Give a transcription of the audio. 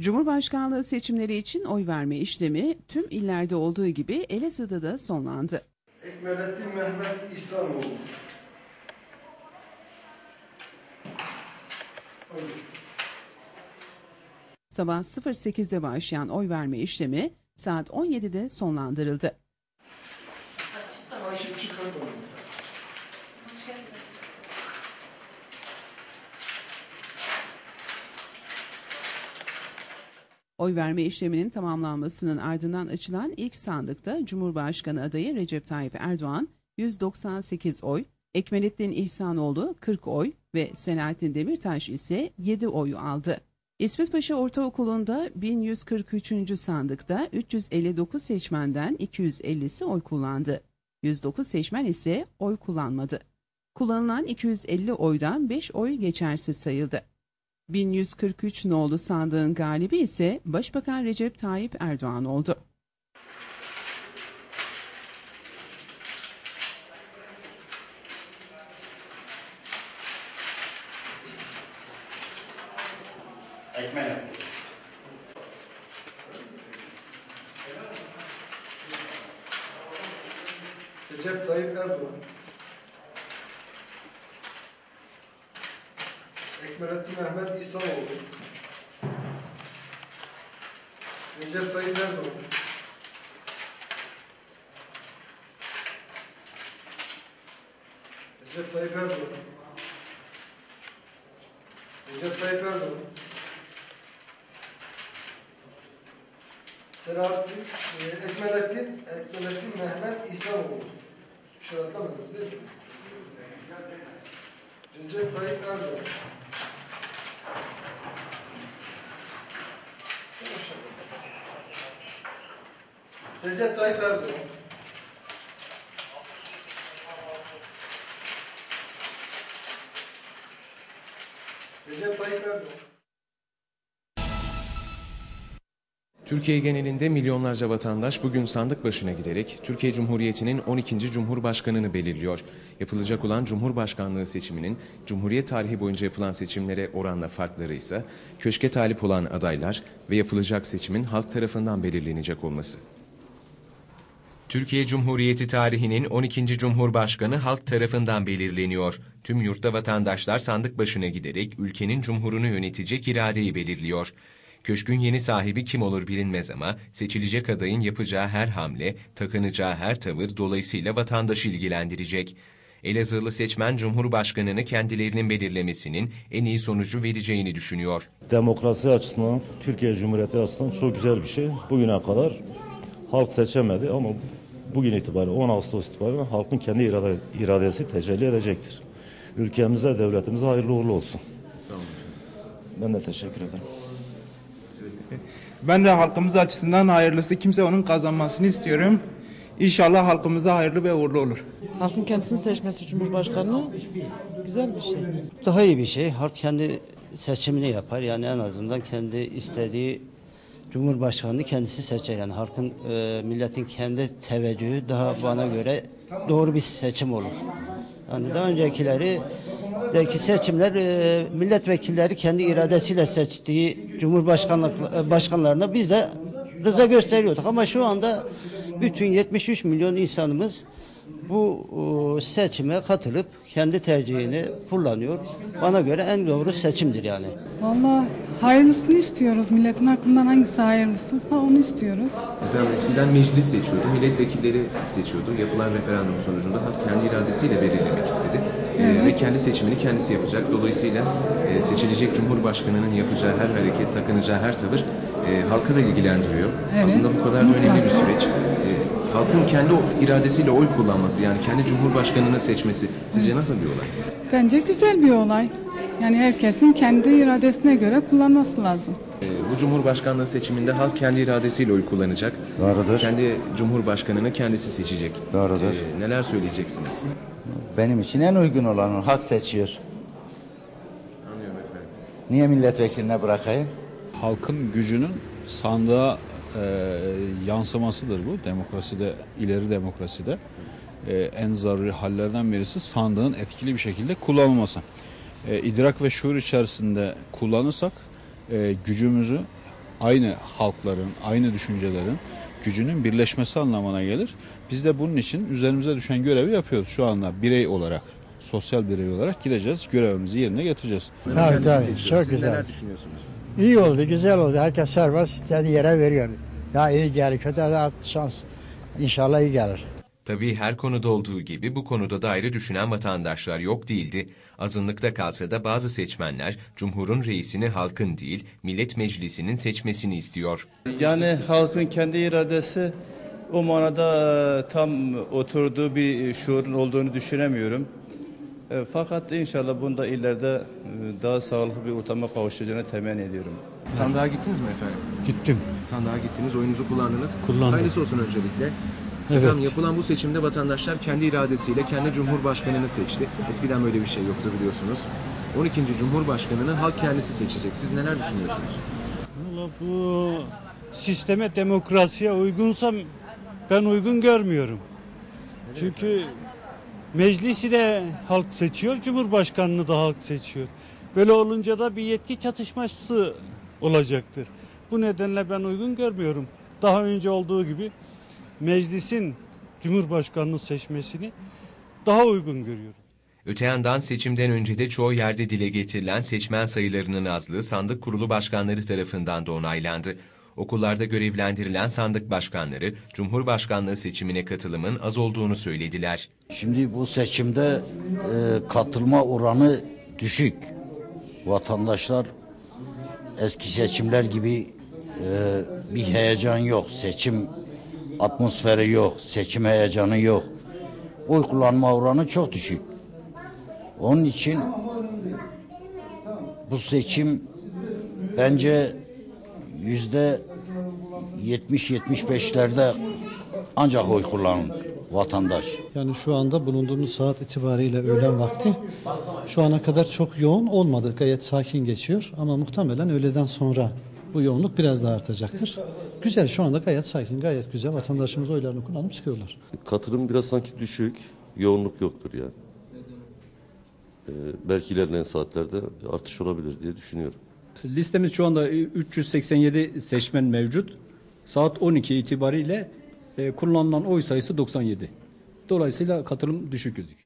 Cumhurbaşkanlığı seçimleri için oy verme işlemi tüm illerde olduğu gibi Elazığ'da da sonlandı. Ekmelettin Mehmet İhsanoğlu. Sabah 08'de başlayan oy verme işlemi saat 17'de sonlandırıldı. Oy verme işleminin tamamlanmasının ardından açılan ilk sandıkta Cumhurbaşkanı adayı Recep Tayyip Erdoğan 198 oy, Ekmelettin İhsanoğlu 40 oy ve Selahattin Demirtaş ise 7 oyu aldı. İsmet Paşa Ortaokulu'nda 1143. sandıkta 359 seçmenden 250'si oy kullandı. 109 seçmen ise oy kullanmadı. Kullanılan 250 oydan 5 oy geçersiz sayıldı. 1143 nolu sandığın galibi ise Başbakan Recep Tayyip Erdoğan oldu. Ekmeğe. Recep Tayyip Erdoğan. Ekmelettin Mehmet İhsanoğlu. Recep Tayyip Erdoğan. Recep Tayyip Erdoğan. Recep Tayyip Erdoğan. Selahattin, e, Ekmelettin, Ekmelettin Mehmet İhsanoğlu. Şöyle atlamadınız değil mi? Recep Tayyip Erdoğan. Recep Tayyip Erdoğan. Recep Tayyip Erdoğan. Türkiye genelinde milyonlarca vatandaş bugün sandık başına giderek Türkiye Cumhuriyeti'nin 12. Cumhurbaşkanını belirliyor. Yapılacak olan Cumhurbaşkanlığı seçiminin Cumhuriyet tarihi boyunca yapılan seçimlere oranla farkları ise köşke talip olan adaylar ve yapılacak seçimin halk tarafından belirlenecek olması. Türkiye Cumhuriyeti tarihinin 12. Cumhurbaşkanı halk tarafından belirleniyor. Tüm yurtta vatandaşlar sandık başına giderek ülkenin cumhurunu yönetecek iradeyi belirliyor. Köşkün yeni sahibi kim olur bilinmez ama seçilecek adayın yapacağı her hamle, takınacağı her tavır dolayısıyla vatandaşı ilgilendirecek. Elazığlı seçmen Cumhurbaşkanını kendilerinin belirlemesinin en iyi sonucu vereceğini düşünüyor. demokrasi açısından, Türkiye Cumhuriyeti açısından çok güzel bir şey. Bugüne kadar halk seçemedi ama bugün itibariyle 10 Ağustos itibariyle halkın kendi irade, iradesi tecelli edecektir. Ülkemize, devletimize hayırlı uğurlu olsun. Ben de teşekkür ederim. Ben de halkımız açısından hayırlısı kimse onun kazanmasını istiyorum. İnşallah halkımıza hayırlı ve uğurlu olur. Halkın kendisini seçmesi Cumhurbaşkanı güzel bir şey. Daha iyi bir şey. Halk kendi seçimini yapar. Yani en azından kendi istediği Cumhurbaşkanını kendisi seçer. Yani halkın, e, milletin kendi teveccühü daha bana göre doğru bir seçim olur. Yani daha öncekileri deki seçimler e, milletvekilleri kendi iradesiyle seçtiği Cumhurbaşkanlık e, başkanlarına biz de rıza gösteriyorduk. Ama şu anda bütün 73 milyon insanımız bu e, seçime katılıp kendi tercihini kullanıyor. Bana göre en doğru seçimdir yani. Vallahi hayırlısını istiyoruz. Milletin hakkından hangisi hayırlısıysa onu istiyoruz. Efendim eskiden meclis seçiyordu, milletvekilleri seçiyordu. Yapılan referandum sonucunda halk kendi iradesiyle belirlemek istedi. Ee, Evet. ve kendi seçimini kendisi yapacak. Dolayısıyla e, seçilecek Cumhurbaşkanının yapacağı her hareket, takınacağı her tavır e, halkı da ilgilendiriyor. Evet, Aslında bu kadar da önemli bir süreç. Halkın kendi o- iradesiyle oy kullanması, yani kendi Cumhurbaşkanını seçmesi sizce nasıl bir olay? Bence güzel bir olay. Yani herkesin kendi iradesine göre kullanması lazım. E, bu Cumhurbaşkanlığı seçiminde halk kendi iradesiyle oy kullanacak. Doğrudur. Kendi Cumhurbaşkanını kendisi seçecek. Doğrudur. E, neler söyleyeceksiniz? Benim için en uygun olanı halk seçiyor. Anlıyorum efendim. Niye milletvekiline bırakayım? halkın gücünün sandığa e, yansımasıdır bu. Demokraside, ileri demokraside e, en zaruri hallerden birisi sandığın etkili bir şekilde kullanılması. E, idrak ve şuur içerisinde kullanırsak e, gücümüzü aynı halkların, aynı düşüncelerin gücünün birleşmesi anlamına gelir. Biz de bunun için üzerimize düşen görevi yapıyoruz şu anda birey olarak. Sosyal birey olarak gideceğiz, görevimizi yerine getireceğiz. Tabii tabii çok güzel. İyi oldu, güzel oldu. Herkes serbest istediği yere veriyor. Ya iyi gelir, kötü de şans. İnşallah iyi gelir. Tabii her konuda olduğu gibi bu konuda da ayrı düşünen vatandaşlar yok değildi. Azınlıkta kalsa da bazı seçmenler Cumhur'un reisini halkın değil, Millet Meclisi'nin seçmesini istiyor. Yani halkın kendi iradesi o manada e, tam oturduğu bir şuurun olduğunu düşünemiyorum. E, Fakat inşallah bunda ileride e, daha sağlıklı bir ortama kavuşacağını temenni ediyorum. Sandığa gittiniz mi efendim? Gittim. Sandığa gittiniz, oyunuzu kullandınız. Kullandım. Hayırlısı olsun öncelikle. Evet. Efendim yapılan bu seçimde vatandaşlar kendi iradesiyle kendi cumhurbaşkanını seçti. Eskiden böyle bir şey yoktu biliyorsunuz. 12. Cumhurbaşkanını halk kendisi seçecek. Siz neler düşünüyorsunuz? Valla bu sisteme demokrasiye uygunsa ben uygun görmüyorum. Çünkü meclisi de halk seçiyor, cumhurbaşkanını da halk seçiyor. Böyle olunca da bir yetki çatışması olacaktır. Bu nedenle ben uygun görmüyorum. Daha önce olduğu gibi meclisin cumhurbaşkanını seçmesini daha uygun görüyorum. Öte yandan seçimden önce de çoğu yerde dile getirilen seçmen sayılarının azlığı sandık kurulu başkanları tarafından da onaylandı. Okullarda görevlendirilen sandık başkanları Cumhurbaşkanlığı seçimine katılımın az olduğunu söylediler. Şimdi bu seçimde e, katılma oranı düşük. Vatandaşlar eski seçimler gibi e, bir heyecan yok. Seçim atmosferi yok. Seçim heyecanı yok. Oy kullanma oranı çok düşük. Onun için bu seçim bence yüzde 70-75'lerde ancak oy kullanır vatandaş. Yani şu anda bulunduğumuz saat itibariyle öğlen vakti şu ana kadar çok yoğun olmadı. Gayet sakin geçiyor ama muhtemelen öğleden sonra bu yoğunluk biraz daha artacaktır. Güzel şu anda gayet sakin, gayet güzel. Vatandaşımız oylarını kullanıp çıkıyorlar. Katılım biraz sanki düşük, yoğunluk yoktur yani. Ee, belki ilerleyen saatlerde artış olabilir diye düşünüyorum. Listemiz şu anda 387 seçmen mevcut. Saat 12 itibariyle e, kullanılan oy sayısı 97. Dolayısıyla katılım düşük gözüküyor.